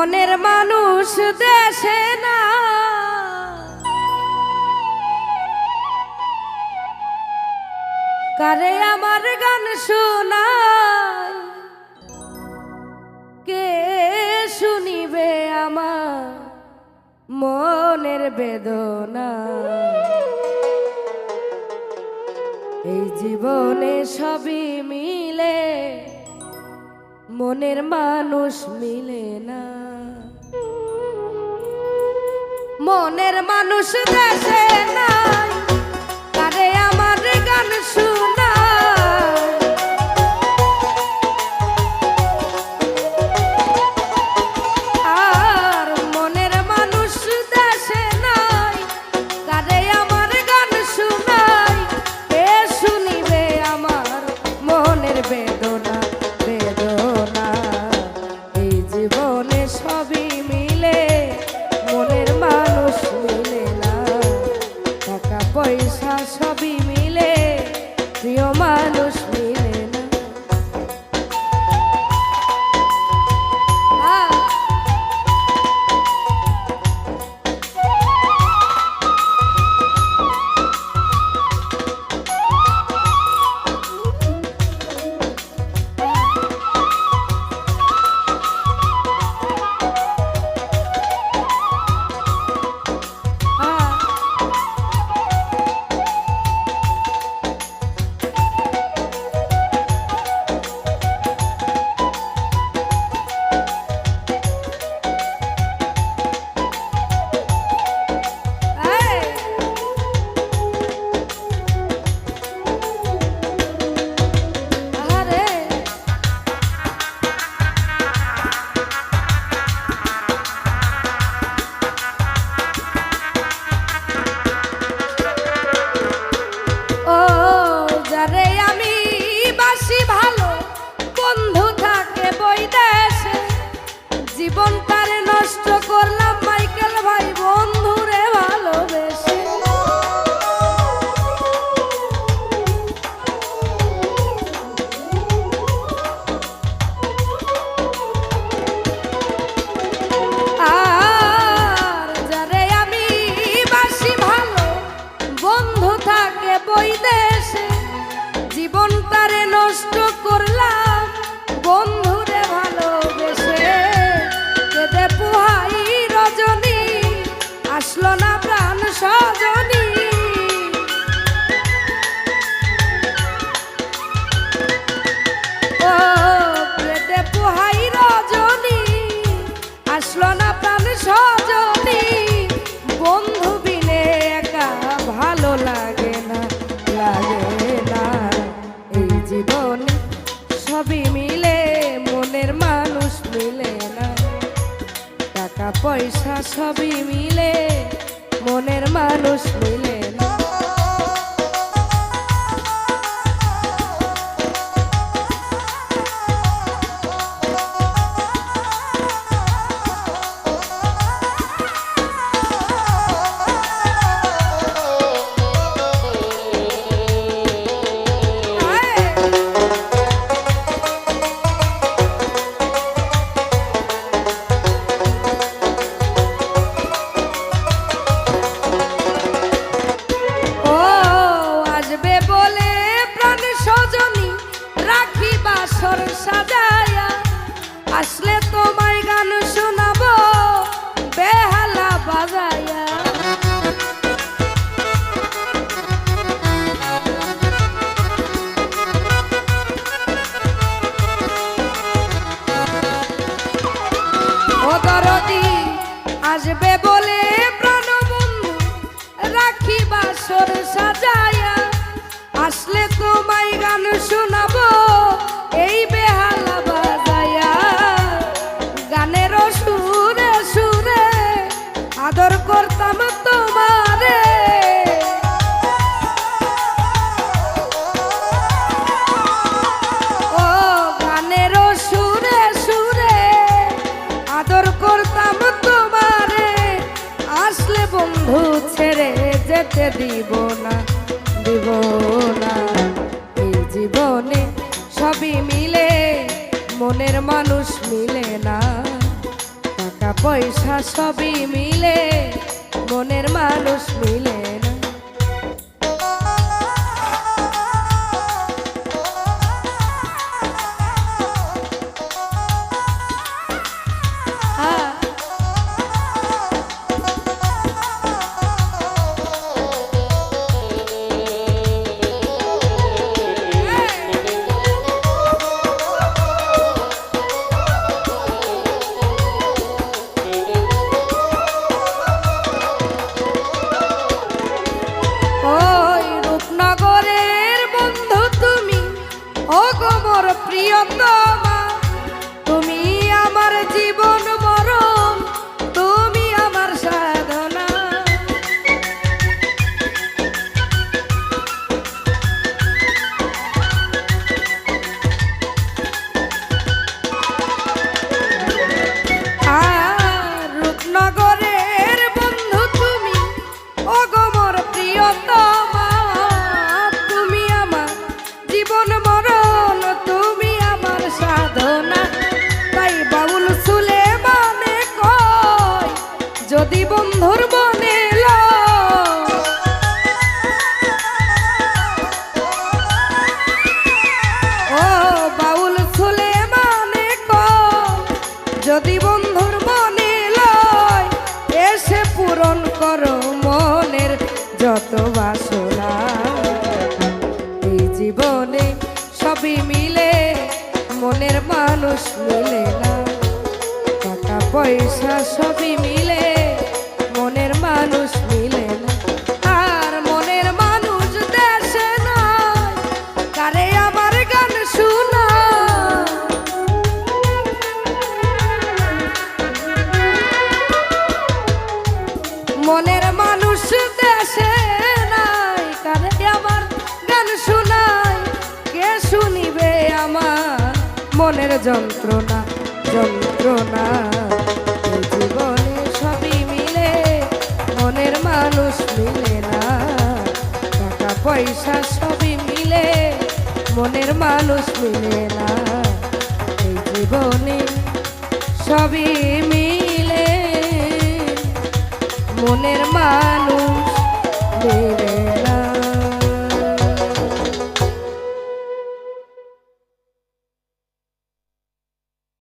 মনের মানুষ দেশে না। কারে আমার গান শোনা কে শুনিবে আমার মনের বেদনা? এই জীবনে সবই মিলে মনের মানুষ মিলে মনের মানুষ দেশে না পয়সা সবই মিলে মনের মানুষ মিলে। I slept. যেতে দিব না দিব না। এই জীবনে সবই মিলে, মনের মানুষ মিলে না। টাকা পয়সা সবই মিলে, মনের মানুষ মিলে যদি বন্ধুর বনে ও বাউল সুলে মানে কয় যদি বন্ধুর লয় এসে পূরণ করো মনের যত বাসনা। এই জীবনে সবই মিলে, মনের মানুষ মিলে না। টাকা পয়সা সবই মিলে। মনের যন্ত্রণা যন্ত্রণা। জীবনে সবই মিলে, মনের মানুষ মিলে না। টাকা, পয়সা সবই মিলে, মনের মানুষ মিলে না। এই জীবনে সবই মিলে, মনের মিলে